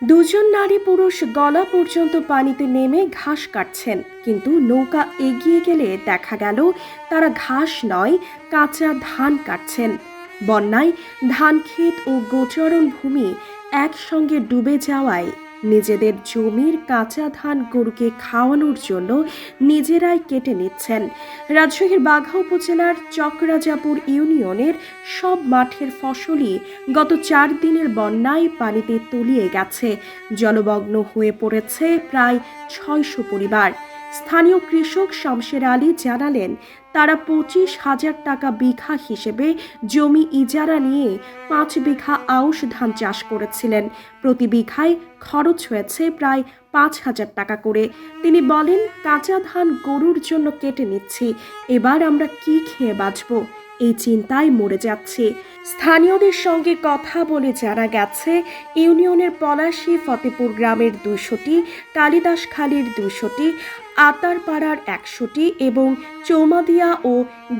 দুজন নারী পুরুষ গলা পর্যন্ত পানিতে নেমে ঘাস কাটছেন, কিন্তু নৌকা এগিয়ে গেলে দেখা গেল তারা ঘাস নয়, কাঁচা ধান কাটছেন। বন্যায় ধান ক্ষেত ও গোচরণ ভূমি একসঙ্গে ডুবে যাওয়ায় নিজেদের জমির কাঁচা ধান গরুকে খাওয়ানোর জন্য নিজেরাই কেটে নিচ্ছেন। রাজশাহীর বাঘা উপজেলার চক্রাজাপুর ইউনিয়নের সব মাঠের ফসলই গত চার দিনের বন্যায় পানিতে তলিয়ে গেছে। জলমগ্ন হয়ে পড়েছে প্রায় ছয়শো পরিবার। স্থানীয় কৃষক শামশের আলী জানালেন, তারা পঁচিশ হাজার টাকা বিঘা হিসেবে জমি ইজারা নিয়ে পাঁচ বিঘা আউশ ধান চাষ করেছিলেন। প্রতি বিঘায় খরচ হয়েছে প্রায় পাঁচ হাজার টাকা করে। তিনি বলেন, কাঁচা ধান গরুর জন্য কেটে নিচ্ছি, এবার আমরা কি খেয়ে বাঁচবো? এই চিন্তায় মরে যাচ্ছে। স্থানীয়দের সঙ্গে কথা বলে জানা গেছে, ইউনিয়নের পলাশী, ফতেপুর গ্রামের দুশোটি কালিদাসখালীর দুশোটি আতারপাড়ার একশোটি এবং চৌমাদিয়া ও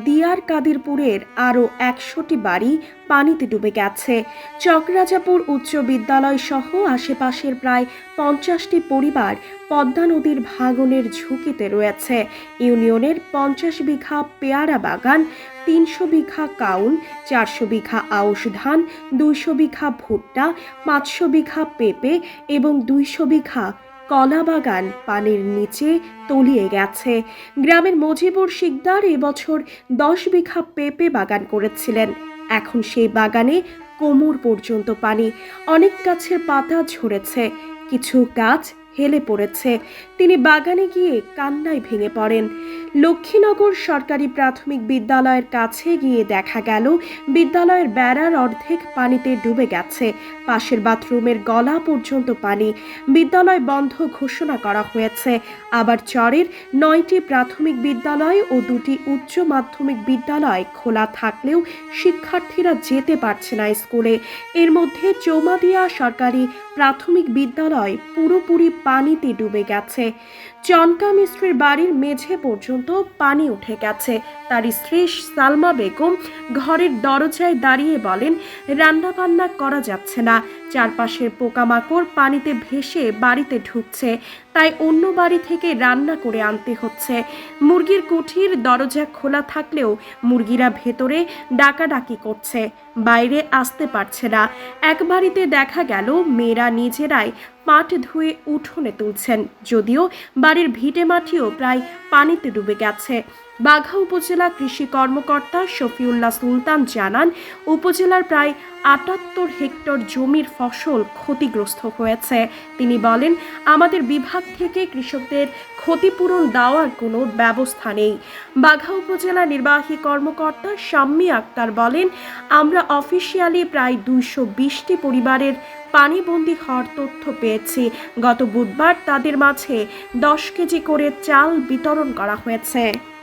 দিয়ার কাদিরপুরের আরও একশোটি বাড়ি পানিতে ডুবে গেছে। চকরাজাপুর উচ্চ বিদ্যালয় সহ আশেপাশের প্রায় পঞ্চাশটি পরিবার পদ্মা নদীর ভাঙনের ঝুঁকিতে রয়েছে। ইউনিয়নের পঞ্চাশ বিঘা পেয়ারা বাগান, তিনশো বিঘা কাউন, চারশো বিঘা আউশ ধান, দুইশো বিঘা ভুট্টা, পাঁচশো বিঘা পেঁপে এবং দুইশো বিঘা কলা বাগান পানির নিচে তলিয়ে গেছে। গ্রামের মজিবুর শিকদার এবছর দশ বিঘা পেঁপে বাগান করেছিলেন। এখন সেই বাগানে কোমর পর্যন্ত পানি। অনেক গাছের পাতা ঝরেছে। কিছু গাছ হেলে পড়েছে। তিনি বাগানে গিয়ে কান্নায় ভেঙে পড়েন। লক্ষ্মীনগর সরকারি প্রাথমিক বিদ্যালয়ের কাছে গিয়ে দেখা গেল, বিদ্যালয়ের বেড়ার অর্ধেক পানিতে ডুবে গেছে। পাশের বাথরুমের গলা পর্যন্ত পানি। বিদ্যালয় বন্ধ ঘোষণা করা হয়েছে। আবার চরের নয়টি প্রাথমিক বিদ্যালয় ও দুটি উচ্চ মাধ্যমিক বিদ্যালয় খোলা থাকলেও শিক্ষার্থীরা যেতে পারছে না স্কুলে। এর মধ্যে চৌমাদিয়া সরকারি প্রাথমিক বিদ্যালয় পুরোপুরি পানিতে ডুবে গেছে। চনকা মিস্ত্রির বাড়ির মেঝে পর্যন্ত পানি উঠে গেছে। তার স্ত্রী সালমা বেগম ঘরের দরজায় দাঁড়িয়ে বলেন রান্না বান্না করা যাচ্ছে না। চারপাশের পোকামাকড় পানিতে ভেসে বাড়িতে ঢুকছে। তাই অন্য বাড়ি থেকে রান্না করে আনতে হচ্ছে। মুরগির কুঠির দরজা খোলা থাকলেও মুরগিরা ভেতরে ডাকাডাকি করছে। বাইরে আসতে পারছে না। এক বাড়িতে দেখা গেল, মেয়েরা নিজেরাই পাট ধুয়ে উঠোনে তুলছেন। যদিও বাড়ির ভিটে মাটিও প্রায় পানিতে ডুবে গেছে। বাঘা উপজেলা কৃষি কর্মকর্তা শফিউল্লাহ সুলতান জানান, উপজেলার প্রায় আটাত্তর হেক্টর জমির ফসল ক্ষতিগ্রস্ত হয়েছে। তিনি বলেন, আমাদের বিভাগ থেকে কৃষকদের ক্ষতিপূরণ দেওয়ার কোনো ব্যবস্থা নেই। বাঘা উপজেলা নির্বাহী কর্মকর্তা শাম্মী আক্তার বলেন, আমরা অফিসিয়ালি প্রায় দুইশো বিশটি পরিবারের পানিবন্দী হওয়ার তথ্য পেয়েছি। গত বুধবার তাদের মাঝে দশ কেজি করে চাল বিতরণ করা হয়েছে।